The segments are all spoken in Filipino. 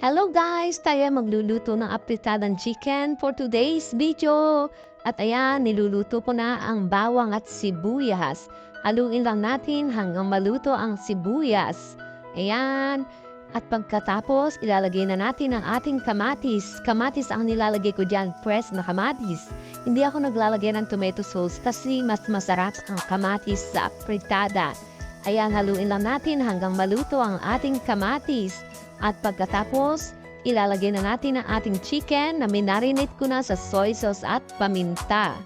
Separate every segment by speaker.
Speaker 1: Hello guys! Tayo ay magluluto ng apritadang chicken for today's video. At ayan, niluluto ko na ang bawang at sibuyas. Haluin lang natin hanggang maluto ang sibuyas. Ayan. At pagkatapos, ilalagay na natin ang ating kamatis. Kamatis ang nilalagay ko dyan, press na kamatis. Hindi ako naglalagay ng tomato sauce kasi mas masarap ang kamatis sa apritada. Ayan, haluin lang natin hanggang maluto ang ating kamatis. At pagkatapos, ilalagay na natin ang ating chicken na minarinate ko na sa soy sauce at paminta.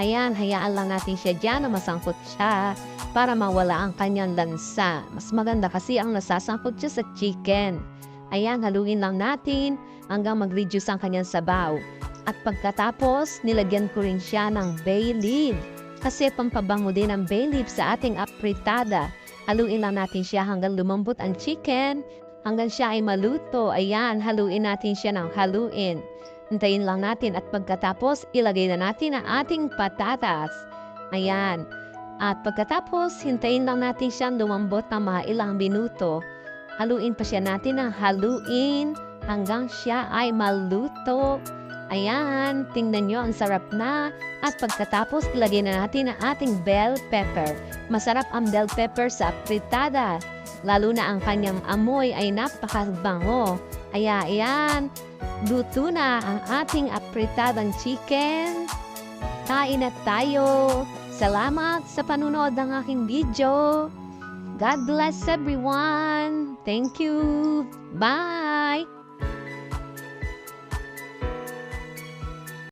Speaker 1: Ayan, hayaan lang natin siya dyan na masangkot siya para mawala ang kanyang lansa. Mas maganda kasi ang nasasangkot siya sa chicken. Ayan, haluin lang natin hanggang mag-reduce ang kanyang sabaw. At pagkatapos, nilagyan ko rin siya ng bay leaf. Kasi pampabango din ang bay leaf sa ating apritada. Haluin lang natin siya hanggang lumambot ang chicken hanggang siya ay maluto. Ayan, haluin natin siya ng haluin. Hintayin lang natin at pagkatapos ilagay na natin ang ating patatas. Ayan. At pagkatapos, hintayin lang natin siyang lumambot ng mga ilang minuto. Haluin pa siya natin ng haluin hanggang siya ay maluto. Ayan, tingnan nyo, ang sarap na. At pagkatapos, ilagay na natin ang ating bell pepper. Masarap ang bell pepper sa fritada. Lalo na ang kanyang amoy ay napakabango. Aya, ayan, luto na ang ating apritadang chicken. Kain na tayo. Salamat sa panunood ng aking video. God bless everyone. Thank you. Bye.